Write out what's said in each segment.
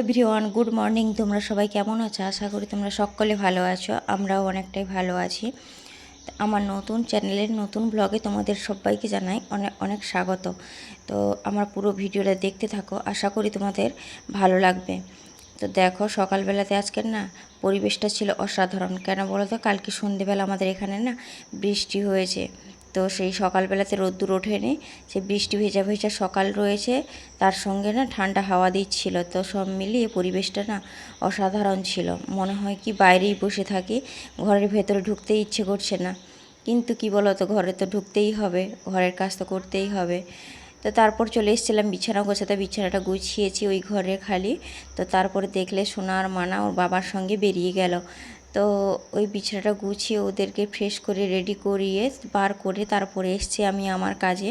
Everyone, good morning. তোমরা সবাই কেমন আছো? আশা করি তোমরা সকলে ভালো আছো, আমরাও অনেকটাই ভালো আছি। আমার নতুন চ্যানেলের নতুন ব্লগে তোমাদের সবাইকে জানাই অনেক অনেক স্বাগত। তো আমার পুরো ভিডিওটা দেখতে থাকো, আশা করি তোমাদের ভালো লাগবে। তো দেখো, সকালবেলাতে আজকের না পরিবেশটা ছিল অসাধারণ। কেন বলো তো? কালকে সন্ধেবেলা আমাদের এখানে না বৃষ্টি হয়েছে। তো সেই সকালবেলাতে রোদ্দুর ওঠেনি, সে বৃষ্টি ভেজা ভেজা সকাল রয়েছে, তার সঙ্গে না ঠান্ডা হাওয়া দিচ্ছিল, তো সব মিলিয়ে পরিবেশটা না অসাধারণ ছিল। মনে হয় কি বাইরেই বসে থাকি, ঘরের ভেতরে ঢুকতে ইচ্ছে করছে না। কিন্তু কি তো ঘরে তো ঢুকতেই হবে, ঘরের কাজ তো করতেই হবে। তো তারপর চলে এসেছিলাম বিছানা গোছাতে, বিছানাটা গুছিয়েছি ওই ঘরে খালি। তো তারপরে দেখলে সোনার মানা ওর বাবার সঙ্গে বেরিয়ে গেল। তো ওই বিছানাটা গুছিয়ে ওদেরকে ফ্রেশ করে রেডি করিয়ে বার করে তারপরে এসছি আমি আমার কাজে।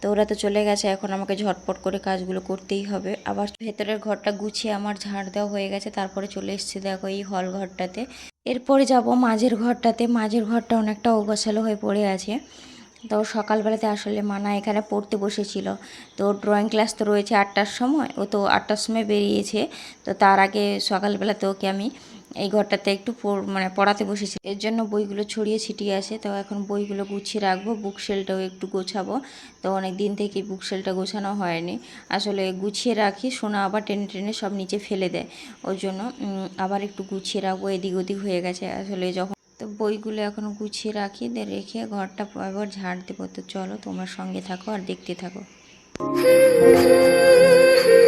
তো ওরা তো চলে গেছে, এখন আমাকে ঝটপট করে কাজগুলো করতেই হবে। আবার ভেতরের ঘরটা গুছিয়ে আমার ঝাড় দেওয়া হয়ে গেছে, তারপরে চলে এসছি দেখো এই হল ঘরটাতে। এরপরে যাব মাঝের ঘরটাতে। মাঝের ঘরটা অনেকটা ওগোছালো হয়ে পড়ে আছে। তো সকালবেলাতে আসলে মানা এখানে পড়তে বসেছিল। তো ড্রয়িং ক্লাস তো রয়েছে আটটার সময়, ও তো আটটার সময় বেরিয়েছে। তো তার আগে সকালবেলাতে ওকে আমি এই ঘরটাতে একটু মানে পড়াতে বসেছি। এর জন্য বইগুলো ছড়িয়ে ছিটিয়ে আছে তো এখন বইগুলো গুছিয়ে রাখব বুক শেলটাও একটু গোছাবো। তো অনেক দিন থেকে বুক শেলটা গোছানো হয়নি। আসলে গুছিয়ে রাখি, সোনা আবার টেনে টেনে সব নিচে ফেলে দেয়। ওই জন্য আবার একটু গুছিয়ে রাখব, এদিক ওদিক হয়ে গেছে। আসলে যখন, তো বইগুলো এখন গুছিয়ে রাখি রেখে ঘরটা এবার ঝাড় দেবো। তো চলো তোমরা সঙ্গে থাকো আর দেখতে থাকো।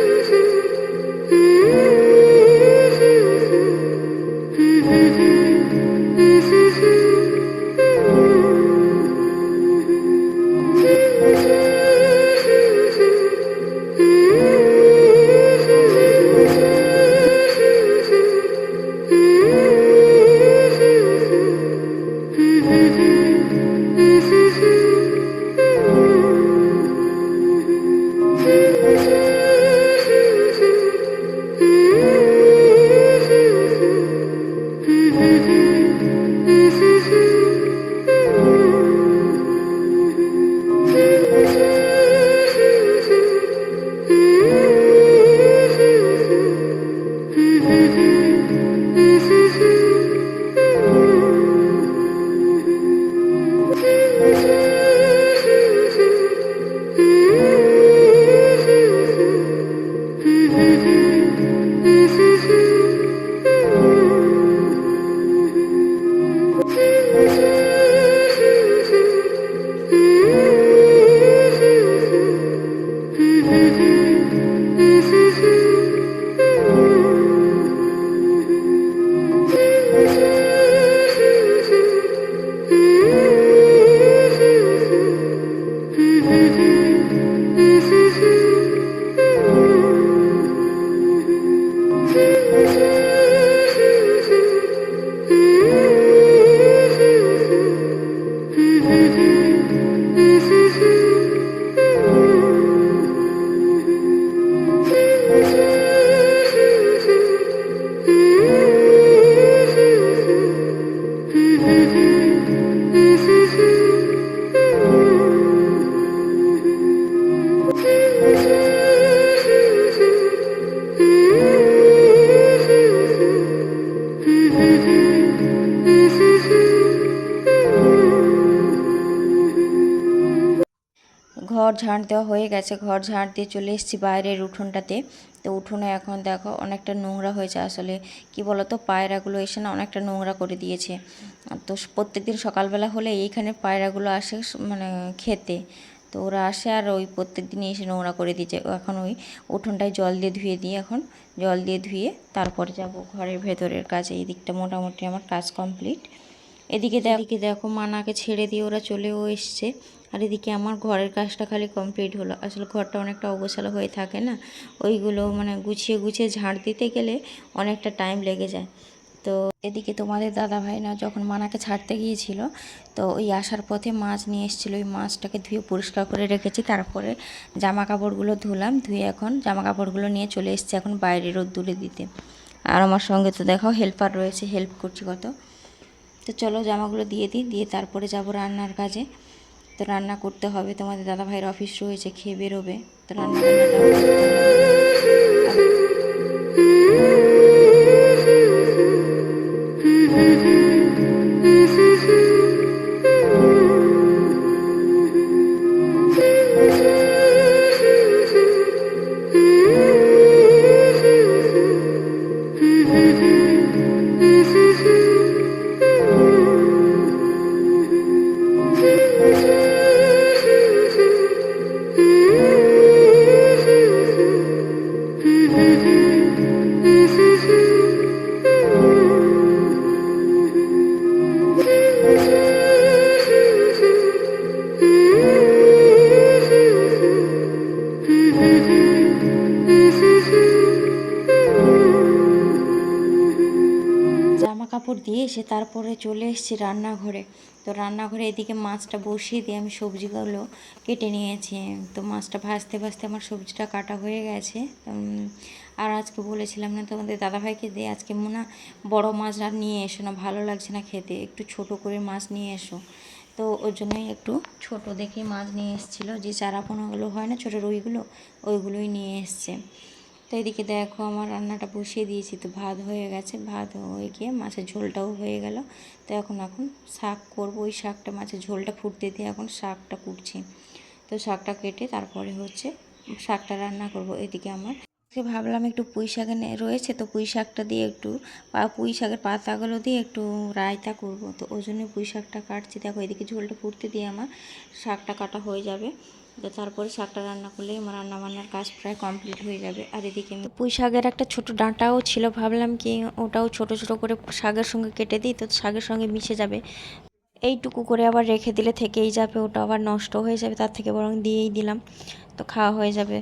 ঝাড় দেওয়া হয়ে গেছে, ঘর ঝাড় দিয়ে চলে এসেছি বাইরের উঠোনটাতে। তো উঠোনে এখন দেখো অনেকটা নোংরা হয়েছে আসলে। কি বলতো, পায়রাগুলো এসে না অনেকটা নোংরা করে দিয়েছে। তো প্রত্যেকদিন সকালবেলা হলে এইখানে পায়রাগুলো আসে মানে খেতে। তো ওরা আসে আর ওই প্রত্যেক দিনই এসে নোংরা করে দিয়েছে। এখন ওই উঠোনটায় জল দিয়ে ধুয়ে দিই এখন। জল দিয়ে ধুয়ে তারপরে যাব ঘরের ভেতরের কাজে। এই দিকটা মোটামুটি আমার কাজ কমপ্লিট। এদিকে দেখ- এদিকে দেখো মানাকে ছেড়ে দিয়ে ওরা চলেও এসছে। আর এদিকে আমার ঘরের কাজটা খালি কমপ্লিট হলো। আসলে ঘরটা অনেকটা অগোছালো হয়ে থাকে না? ওইগুলো মানে গুছিয়ে গুছিয়ে ঝাড় দিতে গেলে অনেকটা টাইম লেগে যায়। তো এদিকে তোমাদের দাদা ভাই না যখন মানাকে ছাড়তে গিয়েছিল, তো ওই আসার পথে মাছ নিয়ে এসেছিল। ওই মাছটাকে ধুয়ে পরিষ্কার করে রেখেছি। তারপরে জামা কাপড়গুলো ধুলাম। ধুয়ে এখন জামা কাপড়গুলো নিয়ে চলে এসেছি এখন বাইরে রোদ্দুরে দিতে। আর আমার সঙ্গে তো দেখাও হেল্পার রয়েছে। হেল্প করছি কত। তো চলো জামাগুলো দিয়ে দিই, দিয়ে তারপরে যাব রান্নার কাজে। তো রান্না করতে হবে। তোমাদের দাদা ভাইয়ের অফিস রয়েছে, খেয়ে বেরোবে। তো রান্না দিয়ে এসে তারপরে চলে এসেছি রান্নাঘরে। তো রান্নাঘরে এদিকে মাছটা বসিয়ে দিয়ে আমি সবজিগুলো কেটে নিয়েছি। তো মাছটা ভাজতে ভাজতে আমার সবজিটা কাটা হয়ে গেছে। আর আজকে বলেছিলাম না তোমাদের দাদাভাইকে দিয়ে আজকে মনে বড়ো মাছ আর নিয়ে এসো না, ভালো লাগছে না খেতে। একটু ছোট করে মাছ নিয়ে এসো। তো ওর জন্যই একটু ছোট দেখে মাছ নিয়ে এসেছিল। যে চারাপোনাগুলো হয় না ছোটো রুইগুলো, ওইগুলোই নিয়ে এসছে। তো এদিকে দেখো আমার রান্নাটা বসিয়ে দিয়েছি, তো ভাত হয়ে গেছে। ভাত হয়ে গিয়ে মাছের ঝোলটাও হয়ে গেল। তো এখন এখন শাক করব। ওই শাকটা, মাছের ঝোলটা ফুটতে দিয়ে এখন শাকটা কুটছি। তো শাকটা কেটে তারপরে হচ্ছে শাকটা রান্না করব। এদিকে আমার আজকে ভাবলাম একটু পুঁই শাক রয়েছে, তো পুঁই শাকটা দিয়ে একটু পুঁই শাকের পাতাগুলো দিয়ে একটু রায়তা করব। তো ওই জন্য পুঁই শাকটা কাটছি। দেখো, এদিকে ঝোলটা ফুটতে দিয়ে আমার শাকটা কাটা হয়ে যাবে। তো তারপরে শাকটা রান্না করলে আমার রান্না বান্নার কাজ প্রায় কমপ্লিট হয়ে যাবে। আর এদিকে আমি পুঁই শাকের একটা ছোট ডাঁটাও ছিল, ভাবলাম কি ওটাও ছোট ছোট করে শাকের সঙ্গে কেটে দিই, তো শাকের সঙ্গে মিশে যাবে। এইটুকু করে আবার রেখে দিলে থেকেই যাবে, ওটা আবার নষ্ট হয়ে যাবে, তার থেকে বরং দিয়েই দিলাম, তো খাওয়া হয়ে যাবে।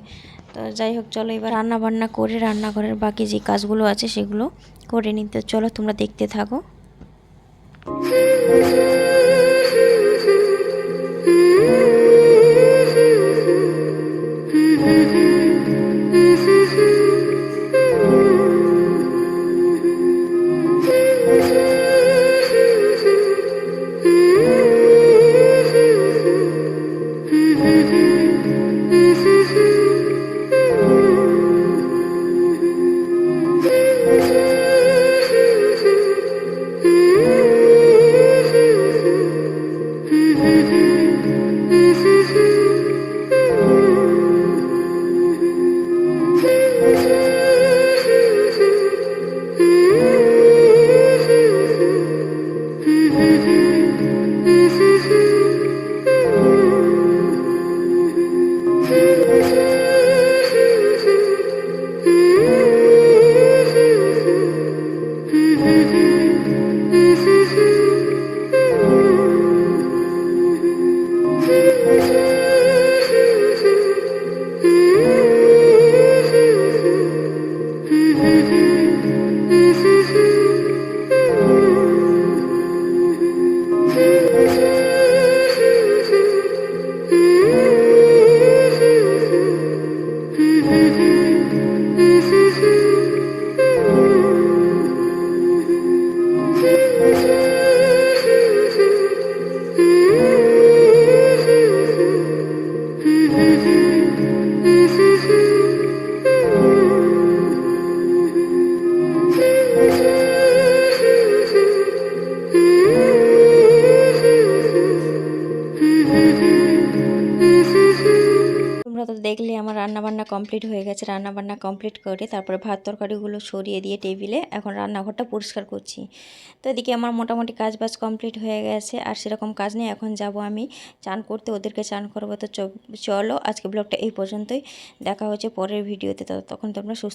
তো যাই হোক, চলো এবার রান্না বান্না করে রান্নাঘরের বাকি যে কাজগুলো আছে সেগুলো করে নিতে চলো তোমরা দেখতে থাকো। কমপ্লিট হয়ে গেছে রান্না বান্না কমপ্লিট করে তারপরে ভাত তরকারিগুলো সরিয়ে দিয়ে টেবিলে এখন রান্নাঘরটা পরিষ্কার করছি। তো এদিকে আমার মোটামুটি কাজ বাজ কমপ্লিট হয়ে গেছে, আর সেরকম কাজ নেই, এখন যাব আমি চান করতে, ওদেরকে চান করব। তো চলো আজকে ব্লগটা এই পর্যন্তই, দেখা হচ্ছে পরের ভিডিওতে তখন তোমরা সুস্থ